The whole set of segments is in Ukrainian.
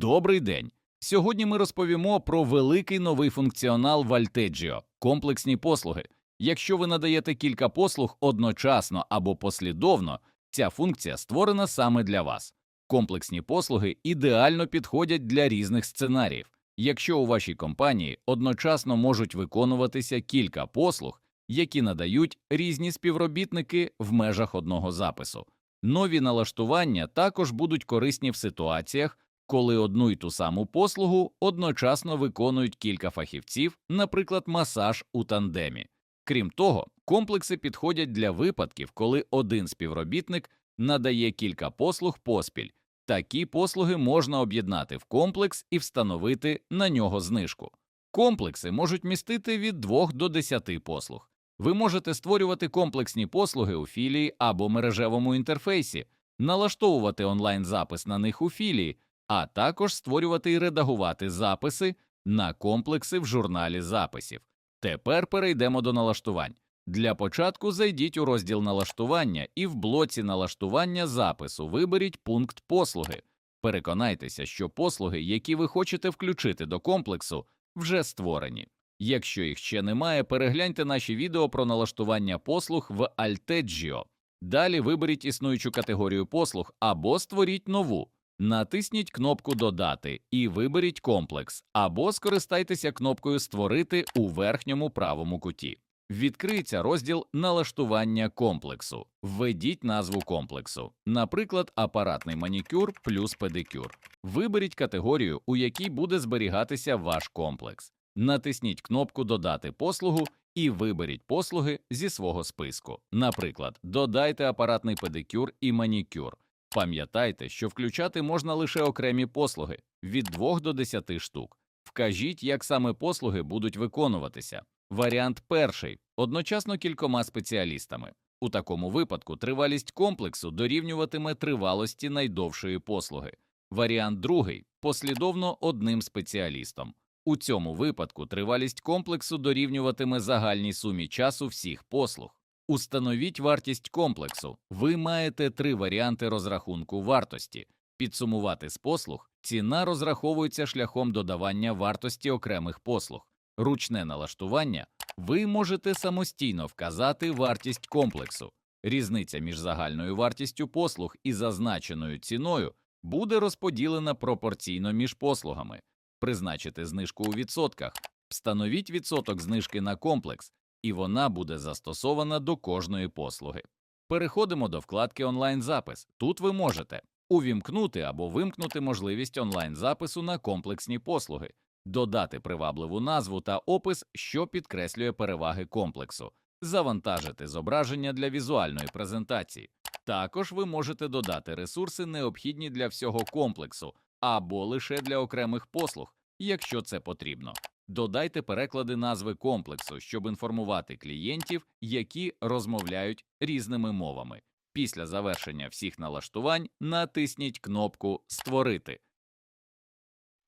Добрий день! Сьогодні ми розповімо про великий новий функціонал Valteggio – комплексні послуги. Якщо ви надаєте кілька послуг одночасно або послідовно, ця функція створена саме для вас. Комплексні послуги ідеально підходять для різних сценаріїв. Якщо у вашій компанії одночасно можуть виконуватися кілька послуг, які надають різні співробітники в межах одного запису. Нові налаштування також будуть корисні в ситуаціях, коли одну й ту саму послугу одночасно виконують кілька фахівців, наприклад, масаж у тандемі. Крім того, комплекси підходять для випадків, коли один співробітник надає кілька послуг поспіль. Такі послуги можна об'єднати в комплекс і встановити на нього знижку. Комплекси можуть містити від 2 до 10 послуг. Ви можете створювати комплексні послуги у філії або мережевому інтерфейсі, налаштовувати онлайн-запис на них у філії, а також створювати і редагувати записи на комплекси в журналі записів. Тепер перейдемо до налаштувань. Для початку зайдіть у розділ налаштування і в блоці налаштування запису виберіть пункт послуги. Переконайтеся, що послуги, які ви хочете включити до комплексу, вже створені. Якщо їх ще немає, перегляньте наші відео про налаштування послуг в Alteggio. Далі виберіть існуючу категорію послуг або створіть нову. Натисніть кнопку Додати і виберіть комплекс, або скористайтеся кнопкою Створити у верхньому правому куті. Відкриється розділ налаштування комплексу. Введіть назву комплексу, наприклад, апаратний манікюр плюс педикюр. Виберіть категорію, у якій буде зберігатися ваш комплекс. Натисніть кнопку Додати послугу і виберіть послуги зі свого списку. Наприклад, додайте апаратний педикюр і манікюр. Пам'ятайте, що включати можна лише окремі послуги від 2 до 10 штук. Вкажіть, як саме послуги будуть виконуватися. Варіант перший одночасно кількома спеціалістами. У такому випадку тривалість комплексу дорівнюватиме тривалості найдовшої послуги. Варіант другий послідовно одним спеціалістом. У цьому випадку тривалість комплексу дорівнюватиме загальній сумі часу всіх послуг. Установіть вартість комплексу. Ви маєте три варіанти розрахунку вартості. Підсумувати з послуг ціна розраховується шляхом додавання вартості окремих послуг. Ручне налаштування ви можете самостійно вказати вартість комплексу. Різниця між загальною вартістю послуг і зазначеною ціною буде розподілена пропорційно між послугами. Призначити знижку у відсотках, встановіть відсоток знижки на комплекс, і вона буде застосована до кожної послуги. Переходимо до вкладки онлайн-запис. Тут ви можете увімкнути або вимкнути можливість онлайн-запису на комплексні послуги, додати привабливу назву та опис, що підкреслює переваги комплексу, завантажити зображення для візуальної презентації. Також ви можете додати ресурси, необхідні для всього комплексу, або лише для окремих послуг, якщо це потрібно. Додайте переклади назви комплексу, щоб інформувати клієнтів, які розмовляють різними мовами. Після завершення всіх налаштувань натисніть кнопку Створити.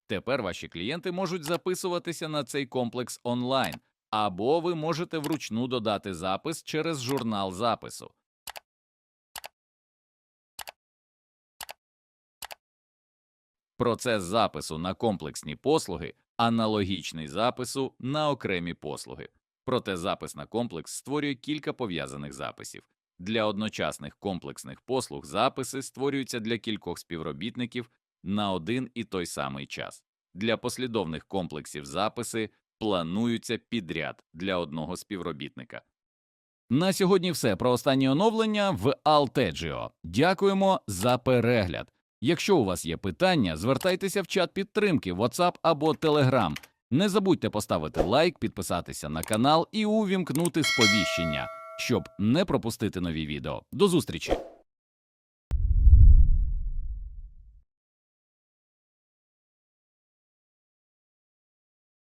Тепер ваші клієнти можуть записуватися на цей комплекс онлайн, або ви можете вручну додати запис через журнал запису. Процес запису на комплексні послуги аналогічний запису на окремі послуги. Проте запис на комплекс створює кілька пов'язаних записів. Для одночасних комплексних послуг записи створюються для кількох співробітників на один і той самий час. Для послідовних комплексів записи плануються підряд для одного співробітника. На сьогодні все про останні оновлення в Alteggio. Дякуємо за перегляд. Якщо у вас є питання, звертайтеся в чат підтримки WhatsApp або Telegram. Не забудьте поставити лайк, підписатися на канал і увімкнути сповіщення, щоб не пропустити нові відео. До зустрічі!